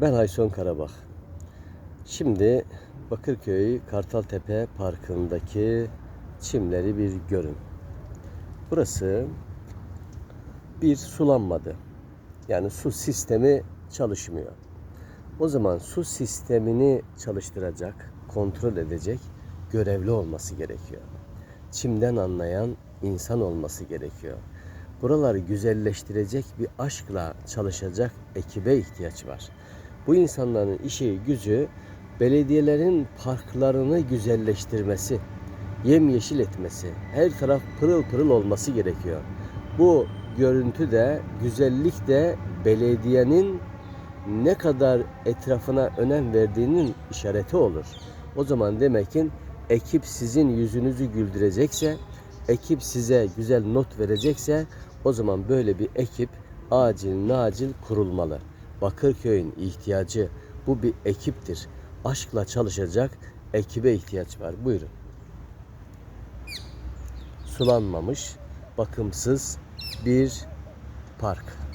Ben Ayson Karabak. Şimdi Bakırköy Kartaltepe Parkı'ndaki çimleri bir görün. Burası bir sulanmadı. Yani su sistemi çalışmıyor. O zaman su sistemini çalıştıracak, kontrol edecek görevli olması gerekiyor. Çimden anlayan insan olması gerekiyor. Buraları güzelleştirecek bir aşkla çalışacak ekibe ihtiyaç var. Bu insanların işi gücü belediyelerin parklarını güzelleştirmesi, yemyeşil etmesi, her taraf pırıl pırıl olması gerekiyor. Bu görüntü de, güzellik de belediyenin ne kadar etrafına önem verdiğinin işareti olur. O zaman demek ki ekip sizin yüzünüzü güldürecekse, ekip size güzel not verecekse o zaman böyle bir ekip acil nacil kurulmalı. Bakırköy'ün ihtiyacı bu bir ekiptir. Aşkla çalışacak ekibe ihtiyaç var. Buyurun. Sulanmamış, bakımsız bir park.